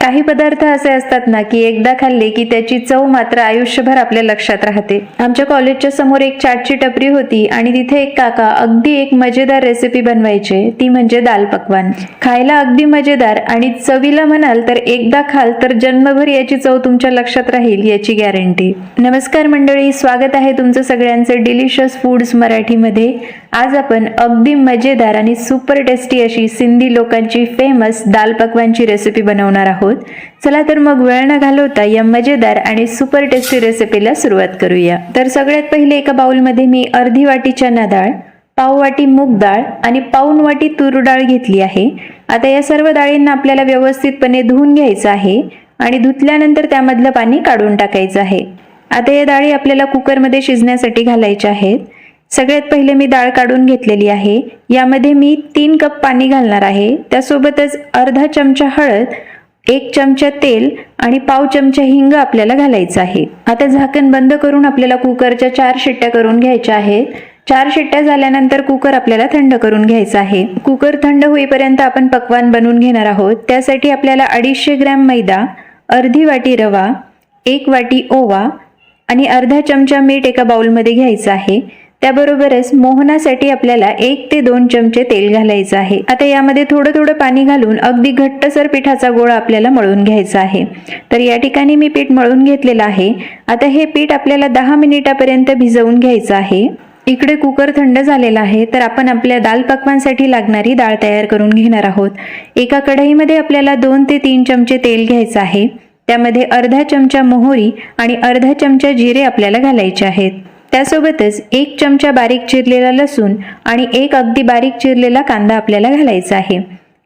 काही पदार्थ असे असतात ना की एकदा खाल्ले की त्याची चव मात्र आयुष्यभर आपल्या लक्षात राहते. आमच्या कॉलेजच्या समोर एक चाटची टपरी होती आणि तिथे एक काका अगदी एक मजेदार रेसिपी बनवायचे. ती म्हणजे दाल पकवान. खायला अगदी मजेदार आणि चवीला म्हणाल तर एकदा खाल तर जन्मभर याची चव तुमच्या लक्षात राहील याची गॅरंटी नमस्कार मंडळी स्वागत आहे तुमचं सगळ्यांचं डिलिशियस फूड्स मराठीमध्ये. आज आपण अगदी मजेदार आणि सुपर टेस्टी अशी सिंधी लोकांची फेमस दाल पकवानची रेसिपी बनवणार आहोत. चला तर मग वेळ न घालवता या मजेदार आणि सुपर टेस्टी रेसिपीला सुरुवात करूया. तर सगळ्यात पहिले एका बाउलमध्ये मी अर्धी वाटी चना डाळ पाव वाटी मूग डाळ आणि पाऊन वाटी तूर डाळ घेतली आहे. आता या सर्व डाळींना आपल्याला व्यवस्थितपणे धुवून घ्यायचं आहे आणि धुतल्यानंतर त्यामधलं पाणी काढून टाकायचं आहे. आता या डाळी आपल्याला कुकरमध्ये शिजण्यासाठी घालायच्या आहेत. सगळ्यात पहिले मी डाळ काढून घेतलेली आहे. यामध्ये मी तीन कप पाणी घालणार आहे. त्यासोबतच अर्धा चमचा हळद एक चमचा तेल आणि पाव चमचा हिंग आपल्याला घालायचं आहे. आता झाकण बंद करून आपल्याला कुकरच्या चार शिट्ट्या करून घ्यायच्या आहेत. चार शिट्ट्या झाल्यानंतर कुकर आपल्याला थंड करून घ्यायचा आहे. कुकर थंड होईपर्यंत आपण पकवान बनवून घेणार आहोत. त्यासाठी आपल्याला अडीचशे ग्रॅम मैदा अर्धी वाटी रवा एक वाटी ओवा आणि अर्धा चमचा मीठ एका बाउलमध्ये घ्यायचं आहे. त्याबरोबरच मोहनासाठी आपल्याला एक ते दोन चमचे तेल घालायचं आहे. आता यामध्ये थोडं थोडं पाणी घालून अगदी घट्टसर पिठाचा गोळा आपल्याला मळून घ्यायचा आहे. तर या ठिकाणी मी पीठ मळून घेतलेलं आहे. आता हे पीठ आपल्याला दहा मिनिटापर्यंत भिजवून घ्यायचं आहे. इकडे कुकर थंड झालेला आहे तर आपण आपल्या दाल पकवानसाठी लागणारी डाळ तयार करून घेणार आहोत. एका कढईमध्ये आपल्याला दोन ते तीन चमचे तेल घ्यायचं आहे. त्यामध्ये अर्धा चमचा मोहरी आणि अर्धा चमचा जिरे आपल्याला घालायचे आहेत. त्यासोबतच एक चमचा बारीक चिरलेला लसूण आणि एक अगदी बारीक चिरलेला कांदा आपल्याला घालायचा आहे.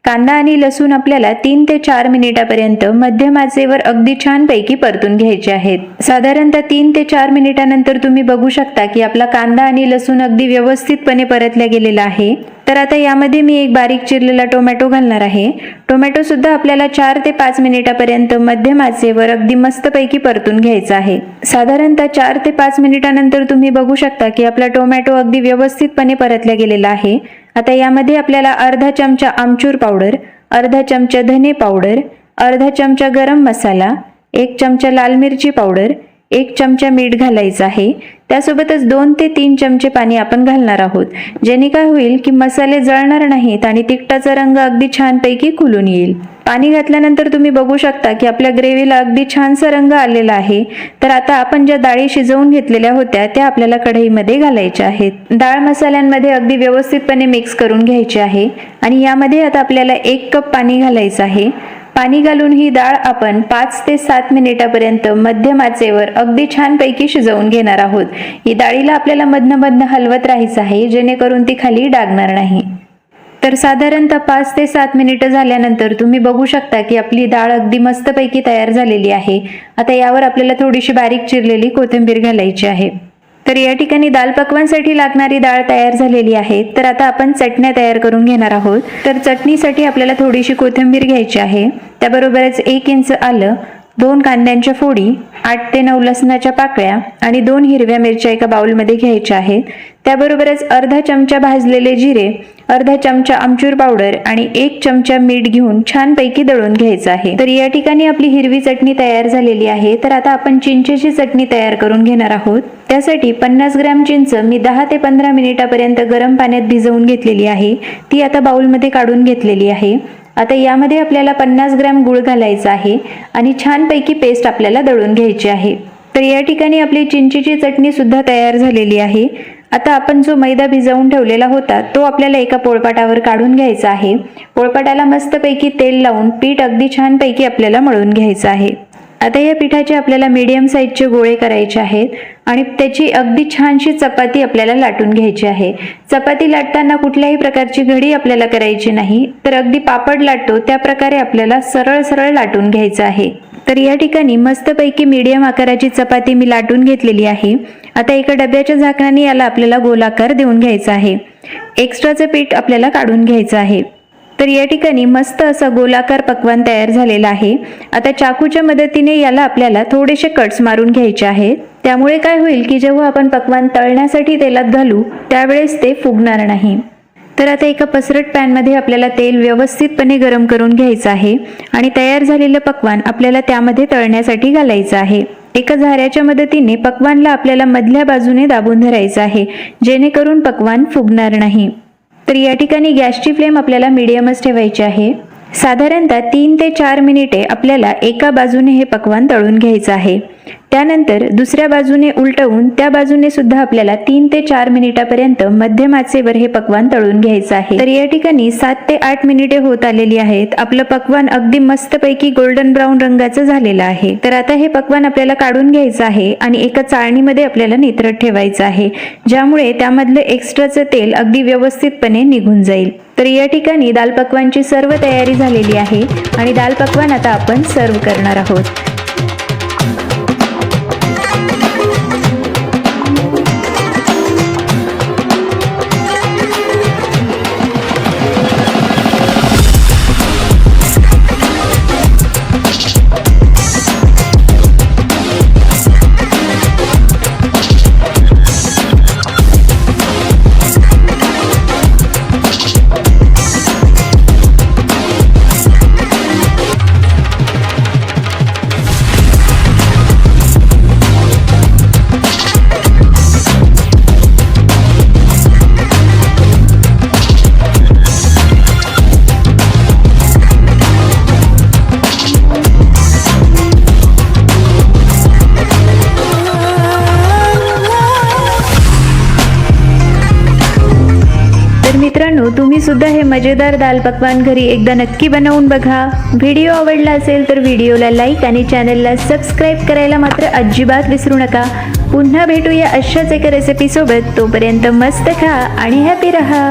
कांदा आणि लसूण आपल्याला तीन ते चार मिनिटापर्यंत मध्यम आचेवर अगदी छानपैकी परतून घ्यायचे आहेत. साधारणतः तीन ते चार मिनिटानंतर तुम्ही बघू शकता की आपला कांदा आणि लसूण अगदी व्यवस्थितपणे परतला गेलेला आहे. तर आता यामध्ये मी एक बारीक चिरलेला टोमॅटो घालणार आहे. टोमॅटो सुद्धा आपल्याला चार ते पाच मिनिटापर्यंत मध्यम आचेवर अगदी मस्तपैकी परतून घ्यायचा आहे. साधारणतः चार ते पाच मिनिटानंतर तुम्ही बघू शकता की आपला टोमॅटो अगदी व्यवस्थितपणे परतला गेलेला आहे. आता यामध्ये आपल्याला अर्धा चमचा आमचूर पावडर अर्धा चमचा धने पावडर अर्धा चमचा गरम मसाला एक चमचा लाल मिरची पावडर एक चमचा मीठ घालायचं आहे. त्यासोबतच दोन ते तीन चमचे पाणी आपण घालणार आहोत. जेणे काय होईल की मसाले जळणार नाहीत आणि तिखटाचा रंग अगदी छानपैकी खुलून येईल. पाणी घातल्यानंतर तुम्ही बघू शकता की आपल्या ग्रेव्हीला अगदी छानसा रंग आलेला आहे. तर आता आपण ज्या डाळी शिजवून घेतलेल्या होत्या त्या आपल्याला कढईमध्ये घालायच्या आहेत. डाळ मसाल्यांमध्ये अगदी व्यवस्थितपणे मिक्स करून घ्यायची आहे आणि यामध्ये आता आपल्याला एक कप पाणी घालायचं आहे. पाणी घालून ही डाळ आपण पाच ते सात मिनिटापर्यंत मध्यम आचेवर अगदी छानपैकी शिजवून घेणार आहोत. ही डाळीला आपल्याला मधनं मधनं हलवत राहायचं आहे जेणेकरून ती खाली डागणार नाही. तर साधारणतः पाच ते सात मिनिटं झाल्यानंतर तुम्ही बघू शकता की आपली डाळ अगदी मस्तपैकी तयार झालेली आहे. आता यावर आपल्याला थोडीशी बारीक चिरलेली कोथिंबीर घालायची आहे. तर या ठिकाणी दाल पकवानसाठी लागणारी डाळ तयार झालेली आहे. तर आता आपण चटण्या तयार करून घेणार आहोत. तर चटणीसाठी आपल्याला थोडीशी कोथिंबीर घ्यायची आहे. त्याबरोबरच एक इंच आलं दोन कांद्यांच्या फोडी आठ ते नऊ लसणाच्या पाकळ्या आणि दोन हिरव्या मिरच्या एका बाउलमध्ये घ्यायच्या आहेत. त्याबरोबरच अर्धा चमचा भाजलेले जिरे अर्धा चमचा आमचूर पावडर आणि एक चमचा मीठ घेऊन छानपैकी दळून घ्यायचं आहे. तर या ठिकाणी आपली हिरवी चटणी तयार झालेली आहे. तर आता आपण चिंचेची चटणी तयार करून घेणार आहोत. त्यासाठी पन्नास ग्रॅम चिंच मी दहा ते पंधरा मिनिटापर्यंत गरम पाण्यात भिजवून घेतलेली आहे. ती आता बाउलमध्ये काढून घेतलेली आहे. आता यामध्ये आपल्याला पन्नास ग्रॅम गुळ घालायचा आहे आणि छानपैकी पेस्ट आपल्याला दळून घ्यायची आहे. तर या ठिकाणी आपली चिंचेची चटणी सुद्धा तयार झालेली आहे. आता आपण जो मैदा भिजवून ठेवलेला होता तो आपल्याला एका पोळपाटावर काढून घ्यायचा आहे. पोळपाटाला मस्तपैकी तेल लावून पीठ अगदी छानपैकी आपल्याला मळून घ्यायचं आहे. आता या पिठाचे आपल्याला मीडियम साईजचे गोळे करायचे आहेत आणि त्याची अगदी छानशी चपाती आपल्याला लाटून घ्यायची आहे. चपाती लाटताना कुठल्याही प्रकारची घडी आपल्याला करायची नाही तर अगदी पापड लाटतो त्या प्रकारे आपल्याला सरळ सरळ लाटून घ्यायचं आहे. तर या ठिकाणी मस्तपैकी मीडियम आकाराची चपाती मी लाटून घेतलेली आहे. आता एका डब्याच्या झाकणाने याला आपल्याला गोलाकार देऊन घ्यायचा आहे. एक्स्ट्राचं पीठ आपल्याला काढून घ्यायचं आहे. तर या ठिकाणी मस्त असा गोलाकार पकवान तयार झालेला आहे. आता चाकूच्या मदतीने याला आपल्याला थोडेसे कट्स मारून घ्यायचे आहेत त्यामुळे काय होईल की जेव्हा आपण पकवान तळण्यासाठी तेलात घालू त्यावेळेस ते फुगणार नाही. तर आता एका पसरट पॅनमध्ये आपल्याला तेल व्यवस्थितपणे गरम करून घ्यायचं आहे आणि तयार झालेलं पक्वान आपल्याला त्यामध्ये तळण्यासाठी घालायचं आहे. एका झाऱ्याच्या मदतीने पक्वानला आपल्याला मधल्या बाजूने दाबून धरायचं आहे जेणेकरून पक्वान फुगणार नाही. तर या ठिकाणी गॅसची फ्लेम आपल्याला मिडियमच ठेवायची आहे. साधारणतः तीन ते चार मिनिटे आपल्याला एका बाजूने हे पक्वान तळून घ्यायचं आहे. त्यानंतर दुसऱ्या बाजूने उलटवून त्या बाजूने सुद्धा आपल्याला तीन ते चार मिनिटापर्यंत मध्यम आचेवर हे पक्वान तळून घ्यायचं आहे. तर या ठिकाणी सात ते आठ मिनिटे होत आलेली आहेत. आपलं पक्वान अगदी मस्तपैकी गोल्डन ब्राऊन रंगाचं झालेलं आहे. तर आता हे पक्वान आपल्याला काढून घ्यायचं आहे आणि एका चाळणीमध्ये आपल्याला नित्रत ठेवायचं आहे. ज्यामुळे त्यामधलं एक्स्ट्राचं तेल अगदी व्यवस्थितपणे निघून जाईल. तर या ठिकाणी दाल पक्वानची सर्व तयारी झालेली आहे आणि दाल पक्वान आता आपण सर्व करणार आहोत. तुम्ही सुद्धा हे मजेदार दाल पकवान घरी एकदा नक्की बनवून बघा. व्हिडिओ आवडला असेल तर व्हिडिओला लाईक आणि चॅनलला सबस्क्राईब करायला मात्र अजिबात विसरू नका. पुन्हा भेटूया अशाच एका रेसिपीसोबत तोपर्यंत मस्त खा आणि हॅपी रहा.